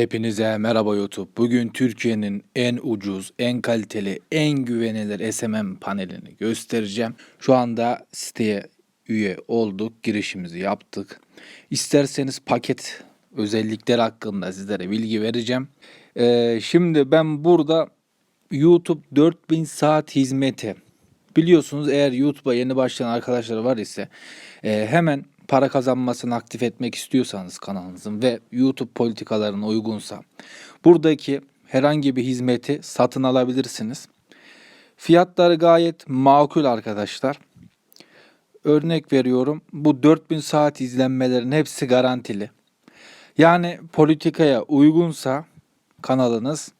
Hepinize merhaba YouTube. Bugün Türkiye'nin en ucuz, en kaliteli, en güvenilir SMM panelini göstereceğim. Şu anda siteye üye olduk, girişimizi yaptık. İsterseniz paket özellikleri hakkında sizlere bilgi vereceğim. Ee, şimdi ben burada YouTube 4000 saat hizmeti Biliyorsunuz eğer YouTube'a yeni başlayan arkadaşlar var ise e, hemen para kazanmasını aktif etmek istiyorsanız kanalınızın ve YouTube politikalarına uygunsa buradaki herhangi bir hizmeti satın alabilirsiniz. Fiyatları gayet makul arkadaşlar. Örnek veriyorum bu 4000 saat izlenmelerin hepsi garantili. Yani politikaya uygunsa kanalınız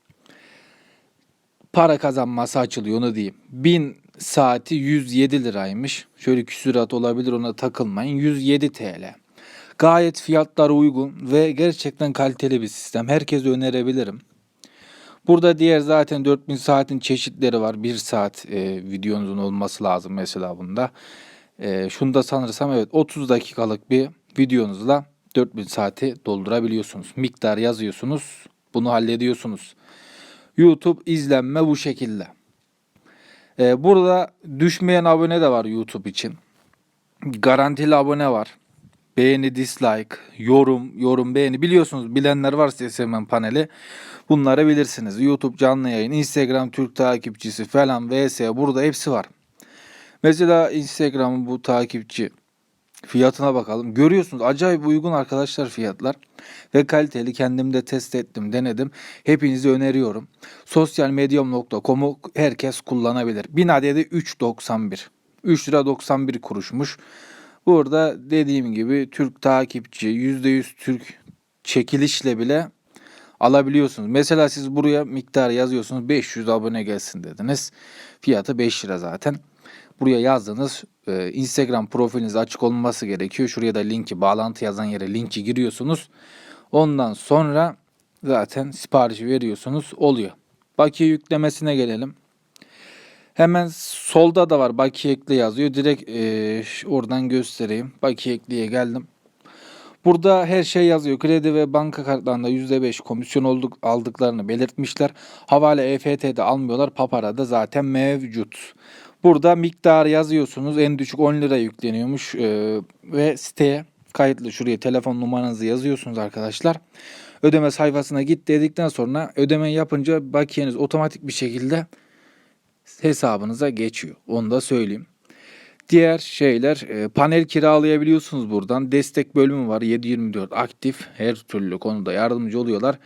para kazanması açılıyor onu diyeyim. 1000 saati 107 liraymış. Şöyle küsurat olabilir ona takılmayın. 107 TL. Gayet fiyatlar uygun ve gerçekten kaliteli bir sistem. Herkese önerebilirim. Burada diğer zaten 4000 saatin çeşitleri var. 1 saat e, videonuzun olması lazım mesela bunda. E, şunu da sanırsam evet 30 dakikalık bir videonuzla 4000 saati doldurabiliyorsunuz. Miktar yazıyorsunuz. Bunu hallediyorsunuz. YouTube izlenme bu şekilde. Ee, burada düşmeyen abone de var YouTube için. Garantili abone var. Beğeni, dislike, yorum, yorum, beğeni biliyorsunuz. Bilenler varsa SMM paneli bunları bilirsiniz. YouTube canlı yayın, Instagram Türk takipçisi falan vs burada hepsi var. Mesela Instagram'ın bu takipçi Fiyatına bakalım. Görüyorsunuz acayip uygun arkadaşlar fiyatlar. Ve kaliteli kendim de test ettim, denedim. Hepinize öneriyorum. Sosyalmedyam.com'u herkes kullanabilir. 1000 adedi 3.91. 3 lira 91 kuruşmuş. Burada dediğim gibi Türk takipçi %100 Türk çekilişle bile alabiliyorsunuz. Mesela siz buraya miktar yazıyorsunuz 500 abone gelsin dediniz. Fiyatı 5 lira zaten. Buraya yazdığınız e, Instagram profiliniz açık olması gerekiyor. Şuraya da linki bağlantı yazan yere linki giriyorsunuz. Ondan sonra zaten siparişi veriyorsunuz oluyor. Bakiye yüklemesine gelelim. Hemen solda da var bakiye ekle yazıyor. Direkt e, oradan göstereyim. Bakiye ekleye geldim. Burada her şey yazıyor. Kredi ve banka kartlarında %5 komisyon olduk, aldıklarını belirtmişler. Havale EFT'de almıyorlar. Papara'da zaten mevcut. Burada miktar yazıyorsunuz. En düşük 10 lira yükleniyormuş. Ee, ve siteye kayıtlı şuraya telefon numaranızı yazıyorsunuz arkadaşlar. Ödeme sayfasına git dedikten sonra ödeme yapınca bakiyeniz otomatik bir şekilde hesabınıza geçiyor. Onu da söyleyeyim. Diğer şeyler e, panel kiralayabiliyorsunuz buradan. Destek bölümü var 724 aktif. Her türlü konuda yardımcı oluyorlar.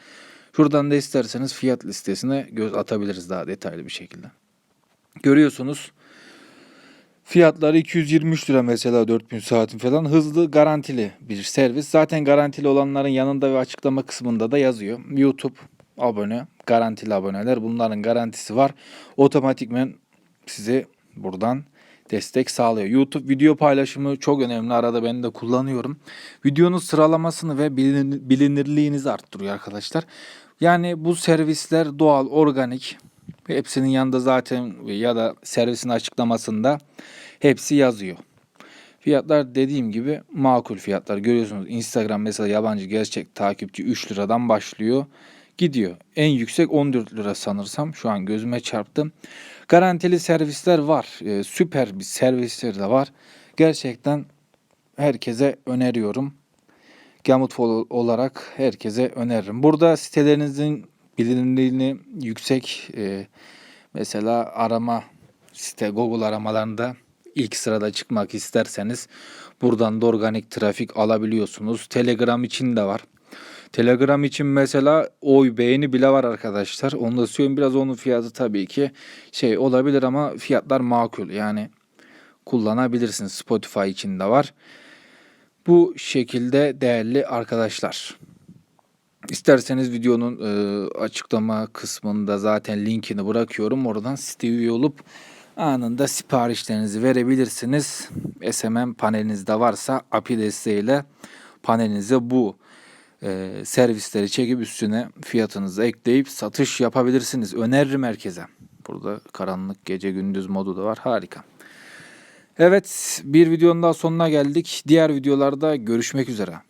Şuradan da isterseniz fiyat listesine göz atabiliriz daha detaylı bir şekilde. Görüyorsunuz Fiyatları 223 lira mesela 4000 saatin falan. Hızlı garantili bir servis. Zaten garantili olanların yanında ve açıklama kısmında da yazıyor. YouTube abone, garantili aboneler bunların garantisi var. Otomatikmen size buradan destek sağlıyor. YouTube video paylaşımı çok önemli. Arada ben de kullanıyorum. Videonun sıralamasını ve bilinirliğinizi arttırıyor arkadaşlar. Yani bu servisler doğal, organik. Hepsinin yanında zaten ya da servisin açıklamasında hepsi yazıyor. Fiyatlar dediğim gibi makul fiyatlar. Görüyorsunuz Instagram mesela yabancı gerçek takipçi 3 liradan başlıyor. Gidiyor. En yüksek 14 lira sanırsam. Şu an gözüme çarptı. Garantili servisler var. Ee, süper bir servisler de var. Gerçekten herkese öneriyorum. Gamut olarak herkese öneririm. Burada sitelerinizin bilinirliğini yüksek e, mesela arama site Google aramalarında ilk sırada çıkmak isterseniz buradan da organik trafik alabiliyorsunuz. Telegram için de var. Telegram için mesela oy beğeni bile var arkadaşlar. Onu da söyleyeyim biraz onun fiyatı tabii ki şey olabilir ama fiyatlar makul. Yani kullanabilirsiniz. Spotify için de var. Bu şekilde değerli arkadaşlar. İsterseniz videonun e, açıklama kısmında zaten linkini bırakıyorum. Oradan site üye olup anında siparişlerinizi verebilirsiniz. SMM panelinizde varsa API desteğiyle panelinize bu e, servisleri çekip üstüne fiyatınızı ekleyip satış yapabilirsiniz. Öneririm herkese. Burada karanlık gece gündüz modu da var. Harika. Evet bir videonun daha sonuna geldik. Diğer videolarda görüşmek üzere.